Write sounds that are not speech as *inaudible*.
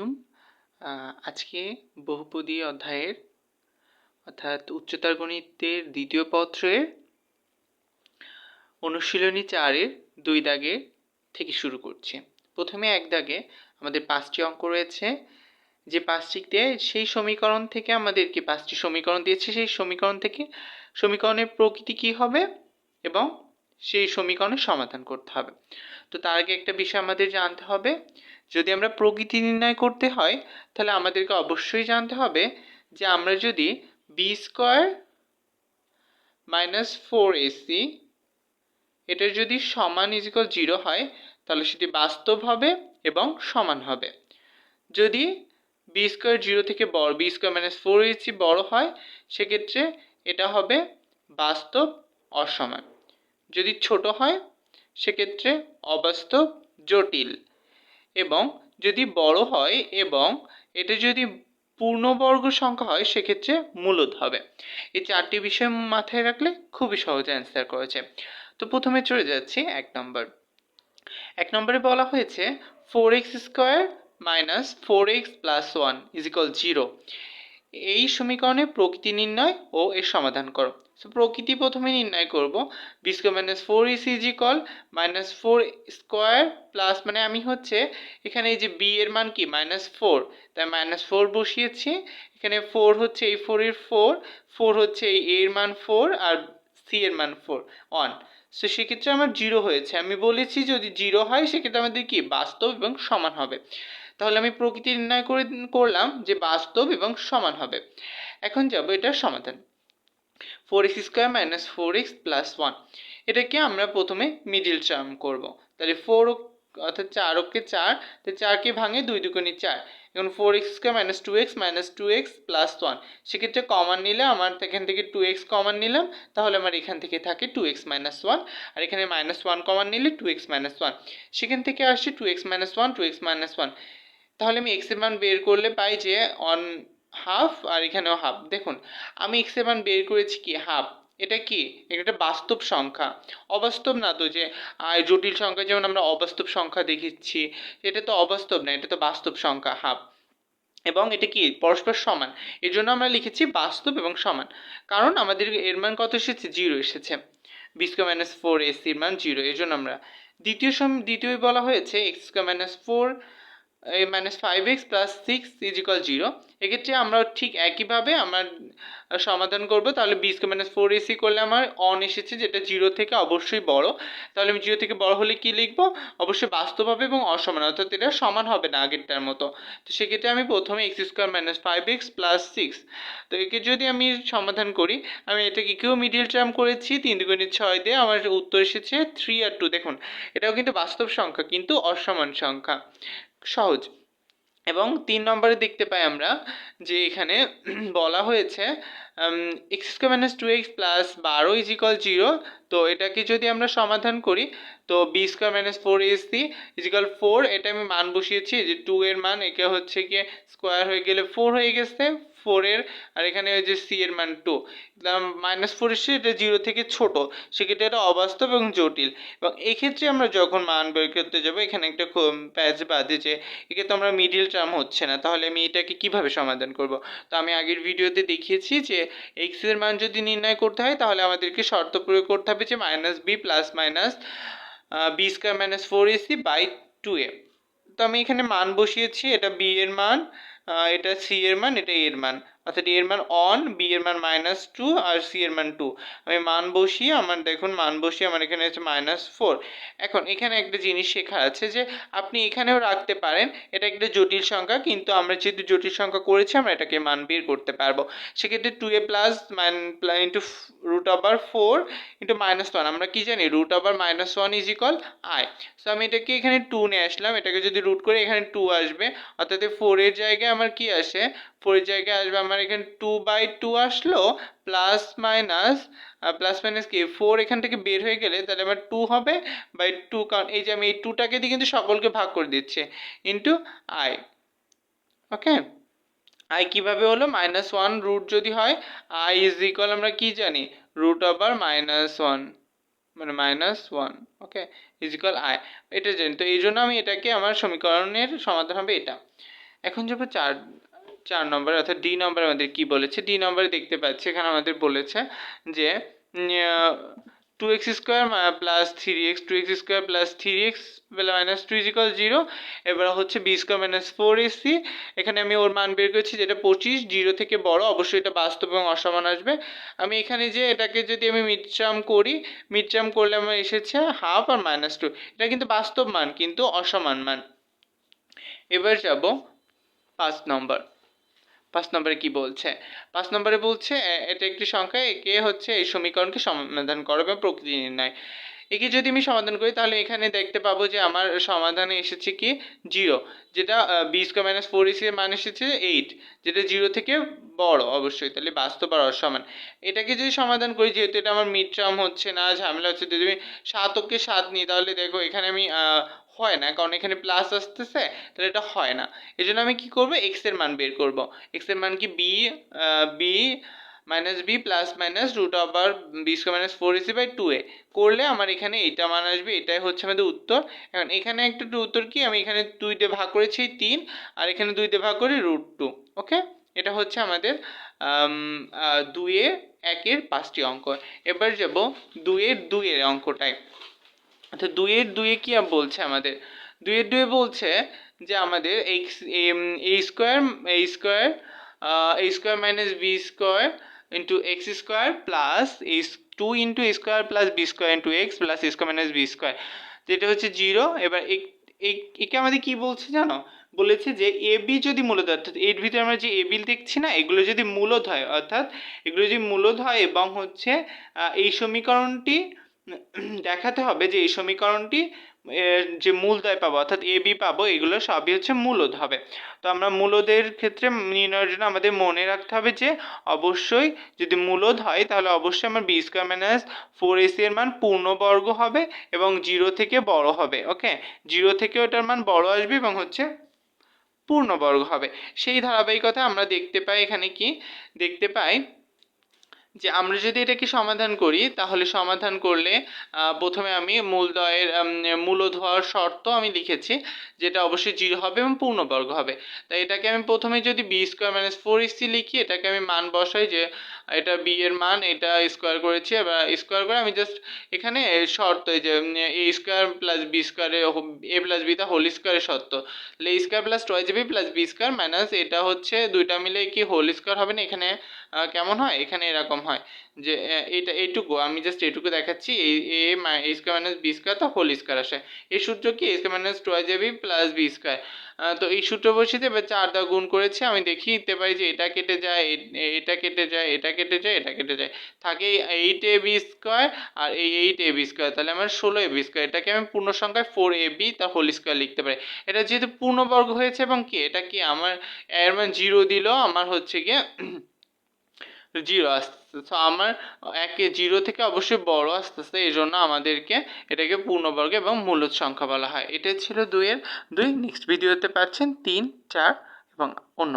আলাইকুম আজকে বহুপদী অধ্যায়ের, অর্থাৎ উচ্চতর গণিতের দ্বিতীয় পত্রের অনুশীলনী চারের দুই দাগে থেকে শুরু করছি। প্রথমে এক দাগে আমাদের পাঁচটি অঙ্ক রয়েছে। যে পাঁচটিতে সেই সমীকরণ থেকে আমাদেরকে পাঁচটি সমীকরণ দিয়েছে, সেই সমীকরণ থেকে, সমীকরণের প্রকৃতি কি হবে এবং সেই সমীকরণের সমাধান করতে হবে। তো তার আগে একটা বিষয় আমাদের জানতে হবে। যদি আমরা প্রকৃতি নির্ণয় করতে হয়, তাহলে আমাদেরকে অবশ্যই জানতে হবে যে আমরা যদি B square minus four AC এটা যদি সমান ইজিক্যাল জিরো হয়, তাহলে সেটি বাস্তব হবে এবং সমান হবে। যদি বি স্কোয়ার জিরো থেকে বড় B square minus four AC বড় হয়, সেক্ষেত্রে এটা হবে বাস্তব অসমান। যদি ছোট হয়, সেক্ষেত্রে অবাস্তব, জটিল। এবং যদি বড় হয় এবং এটা যদি পূর্ণবর্গ সংখ্যা হয়, সেক্ষেত্রে মূলদ হবে। এই চারটি বিষয় মাথায় রাখলে খুবই সহজে অ্যান্সার করেছে। তো প্রথমে চলে যাচ্ছি এক নম্বর। এক নম্বরে বলা হয়েছে four x square minus four x plus one is equal zero এই সমীকরণে প্রকৃতি নির্ণয় ও এর সমাধান করো। সো প্রকৃতি প্রথমে নির্ণয় করব। B square minus four AC is equal minus four square plus মানে আমি হচ্ছে এখানে এই যে বি এর মান কি? মাইনাস ফোর তাই মাইনাস ফোর বসিয়েছি। এখানে ফোর হচ্ছে এই ফোরের ফোর ফোর হচ্ছে এই এর মান ফোর আর সি এর মান ফোর ওয়ান সো সেক্ষেত্রে আমার জিরো হয়েছে। আমি বলেছি যদি জিরো হয়, সেক্ষেত্রে আমাদের কি? বাস্তব এবং সমান হবে। তাহলে আমি প্রকৃতি নির্ণয় করে, করলাম যে বাস্তব এবং সমান হবে। এখন যাব এটার সমাধান। Four x square minus four x plus one এটাকে আমরা প্রথমে মিডিল টার্ম করব। তাহলে ফোর অর্থাৎ চার ওকে চার তো চারকে ভাঙে দুই দুগুণি চার। এখন four x square minus two x minus two x plus one সেক্ষেত্রে কমন নিলে আমার এখান থেকে টু এক্স কমন নিলাম, তাহলে আমার এখান থেকে থাকে টু এক্স মাইনাস ওয়ান আর এখানে মাইনাস ওয়ান কমন নিলে টু এক্স মাইনাস ওয়ান সেখান থেকে আসছে two x minus one two x minus one তাহলে আমি এক্সের মান বের করলে পাই যে অন হাফ আর এখানেও হাফ দেখুন, আমি এক্সের মান বের করেছি কি? হাফ এটা কি? এটা বাস্তব সংখ্যা। অবাস্তব না তো যে জটিল সংখ্যা যেমন আমরা অবাস্তব সংখ্যা দেখেছি, এটা তো অবাস্তব না, এটা তো বাস্তব সংখ্যা হাফ এবং এটা কি? পরস্পর সমান। এর জন্য আমরা লিখেছি বাস্তব এবং সমান। কারণ আমাদের এর মান কত এসেছে? জিরো এসেছে। বি স্কোয়ার মাইনাস ফোর এসির মান জিরো এর জন্য আমরা দ্বিতীয় সম, দ্বিতীয় বলা হয়েছে x square minus four minus five x plus six is equal zero এক্ষেত্রে আমরা ঠিক একইভাবে আমার সমাধান করব। তাহলে B square minus four AC করলে আমার অন এসেছে, যেটা জিরো থেকে অবশ্যই বড়। তাহলে আমি জিরো থেকে বড় হলে কি লিখব? অবশ্যই বাস্তব হবে এবং অসমান, অর্থাৎ এটা সমান হবে না আগেরটার মতো। তো সেক্ষেত্রে আমি প্রথমে x square minus five x plus six তো একে যদি আমি সমাধান করি, আমি এটাকে কেউ মিডিল টার্ম করেছি, তিন দুগুণের ছয় দিয়ে আমার উত্তর এসেছে থ্রি আর টু দেখুন, এটাও কিন্তু বাস্তব সংখ্যা, কিন্তু অসমান সংখ্যা। সহজ। এবং তিন নম্বরে দেখতে পাই আমরা যে এখানে *clears throat* বলা হয়েছে x square minus two x plus বারো ইজিকল জিরো তো এটাকে যদি আমরা সমাধান করি তো B square minus four AC is equal four এটা আমি মান বসিয়েছি যে টু এর মান, একে হচ্ছে গিয়ে স্কোয়ার হয়ে গেলে ফোর হয়ে গেছে ফোরের আর এখানে ওই যে সি এর মান টু মাইনাস ফোর এসে এটা জিরো থেকে ছোট, সেক্ষেত্রে এটা অবাস্তব এবং জটিল, এবং এক্ষেত্রে আমরা যখন মান বের করতে যাব, এখানে একটা প্যাচ বাদে যে, এক্ষেত্রে আমরা মিডিল টার্ম হচ্ছে না, তাহলে আমি এটাকে কীভাবে সমাধান করব? তো আমি আগের ভিডিওতে দেখিয়েছি যে এক্সের মান যদি নির্ণয় করতে হয়, তাহলে আমাদেরকে শর্ত প্রয়োগ করতে হবে যে minus B plus minus B square minus four AC by two A তো আমি এখানে মান বসিয়েছি, এটা বি এর মান এটা সি এর মান, এটা এর মান। অর্থাৎ এর মান অন বি এর মান মাইনাস টু আর সি এর মান টু আমি মান বসিয়ে আমার, দেখুন, মান বসিয়ে আমার এখানে হচ্ছে মাইনাস ফোর এখন এখানে একটা জিনিস শেখার আছে যে, আপনি এখানেও রাখতে পারেন, এটা একটা জটিল সংখ্যা, কিন্তু আমরা যেহেতু জটিল সংখ্যা করেছি, আমরা এটাকে মান বের করতে পারব। সেক্ষেত্রে টু এ প্লাস মান into root over four into minus one আমরা কি জানি? Root over minus one is equal I so আমি এটাকে এখানে টু নিয়ে আসলাম। এটাকে যদি রুট করে এখানে টু আসবে, অর্থাৎ ফোরের জায়গায় আমার কি আসে? ফোরের জায়গায় আসবে আমার এখানে টু বাই টু আসলো প্লাস মাইনাস প্লাস মাইনাস কি? ফোর এখান থেকে বের হয়ে গেলে তাহলে আমার টু হবে বাই টু কারণ এই যে আমি এই টুটাকে দিয়ে কিন্তু সকলকে ভাগ করে দিচ্ছি ইন্টু আই ওকে আই কীভাবে হলো? মাইনাস ওয়ান রুট যদি হয় আই ইজ ইকুয়াল আমরা কি জানি? রুট ওভার মাইনাস ওয়ান মানে minus one okay is equal I এটা জানি, তো এই জন্য আমি এটাকে আমার সমীকরণের সমাধান হবে এটা। এখন যাব চার চার নম্বর অর্থাৎ ডি নম্বর আমাদের কি বলেছে? ডি নম্বরে দেখতে পাচ্ছি, এখানে আমাদের বলেছে যে two x square plus three x two x square plus three x minus two is equal zero এবার হচ্ছে B square minus four AC এখানে আমি ওর মান বের করেছি যেটা পঁচিশ জিরো থেকে বড়, অবশ্যই এটা বাস্তব এবং অসমান আসবে। আমি এখানে যে এটাকে যদি আমি মিডটার্ম করি মিডটার্ম করলে আমার এসেছে হাফ আর মাইনাস টু এটা কিন্তু বাস্তব মান, কিন্তু অসমান মান। এবার যাব পাঁচ নম্বর পাঁচ নম্বরে কি বলছে? পাঁচ নম্বরে বলছে এটা একটি সংখ্যা, একে হচ্ছে এই সমীকরণকে সমাধান করো এবং প্রকৃতি নির্ণয়। একে যদি আমি সমাধান করি, তাহলে এখানে দেখতে পাবো যে আমার সমাধানে এসেছে কি? জিরো, যেটা B square minus four AC মান এসেছে এইট যেটা জিরো থেকে বড় অবশ্যই, তাহলে বাস্তব আর অসমান। এটাকে যদি সমাধান করি, যেহেতু এটা আমার মিড টার্ম হচ্ছে না, ঝামেলা হচ্ছে, যদি আমি সাতকে সাত নিই, তাহলে দেখো এখানে আমি হয় না, কারণ এখানে প্লাস আসতেছে, তাহলে এটা হয় না। এই জন্য আমি কি করব? এক্সের মান বের করব। এক্সের মান কি B B minus B plus minus root over B square minus four AC by two A করলে আমার এখানে এইটা মান আসবে, এটাই হচ্ছে আমাদের উত্তর। এখন এখানে একটা উত্তর কি? আমি এখানে দুই দিয়ে ভাগ করেছি তিন, আর এখানে দুই দিয়ে ভাগ করি রুট টু ওকে এটা হচ্ছে আমাদের দুয়ে একের পাঁচটি অঙ্ক। এবার যাব দুয়ের দুইয়ের অঙ্কটায়। অর্থাৎ দুইয়ের দুইয়ে কি বলছে আমাদের? দুইয়ের দুয়ে বলছে যে আমাদের x A square A square A square minus B square into x square plus A two into square plus B square into x plus square minus B square যেটা হচ্ছে জিরো এবার একে আমাদের কি বলছে জানো? বলেছে যে এ বি যদি মূলত অর্থাৎ এর ভিতরে আমরা যে এ বিল দেখছি না, এগুলো যদি মূলত হয়, অর্থাৎ এগুলো যদি মূলত হয় এবং হচ্ছে এই সমীকরণটি দেখাতে হবে যে এই সমীকরণটি যে মূলদয় পাবো, অর্থাৎ এ বি পাবো, এগুলো সবই হচ্ছে মূলদ হবে। তো আমরা মূলদের ক্ষেত্রে নির্ণয়ের জন্য আমাদের মনে রাখতে হবে যে অবশ্যই যদি মূলদ হয়, তাহলে অবশ্যই আমার B square minus four AC এর মান পূর্ণবর্গ হবে এবং জিরো থেকে বড় হবে ওকে জিরো থেকে ওটার মান বড় আসবে এবং হচ্ছে পূর্ণবর্গ হবে। সেই ধারাবাহিকতা আমরা দেখতে পাই, এখানে কি? দেখতে পাই যে আমরা যদি এটাকে সমাধান করি, তাহলে সমাধান করলে প্রথমে আমি মূলদয়ের মূলধোয়ার শর্ত আমি লিখেছি, যেটা অবশ্যই জিরো হবে এবং পূর্ণবর্গ হবে। তাই এটাকে আমি প্রথমে যদি B square minus four AC লিখি, এটাকে আমি মান বসাই যে এটা বি এর মান, এটা স্কোয়ার করেছি, এবার স্কোয়ার করে আমি জাস্ট এখানে শর্ত, এই যে এ স্কোয়ার প্লাস বি স্কোয়ারে এ প্লাস বিটা হোল স্কোয়ারের শর্ত। তাহলে A square plus twice B plus B square minus এটা হচ্ছে, দুইটা মিলে কি হোল স্কোয়ার হবে না? এখানে কেমন হয়? এখানে এরকম হয় যে এইটা এইটুকু, আমি জাস্ট এইটুকু দেখাচ্ছি, এই, A square minus B square তো হোল স্কোয়ার আসে। এই সূত্র কি? A square minus twice B plus B square তো এই সূত্র বসিয়ে এবার চার দা গুণ করেছি। আমি দেখি দিতে পারি যে এটা কেটে যায়, এটা কেটে যায়, এটা কেটে যায়, এটা কেটে যায়। থাকে এইট এ বি স্কোয়ার আর এই এইট এ বি স্কোয়ার তাহলে আমার ষোলো এ বি স্কোয়ার এটাকে আমি পূর্ণ সংখ্যায় ফোর এ বি তা হোল স্কোয়ার লিখতে পারি। এটা যেহেতু পূর্ণবর্গ হয়েছে এবং কি? এটা কি আমার, এর মানে জিরো দিলেও আমার হচ্ছে গিয়ে জিরো আসতেছে। তো আমার একে জিরো থেকে অবশ্যই বড় আসতেছে, এই জন্য আমাদেরকে এটাকে পূর্ণবর্গ এবং মূলত সংখ্যা বলা হয়। এটা ছিল দুইয়ের, দুই নেক্সট ভিডিওতে পাচ্ছেন তিন, চার এবং অন্য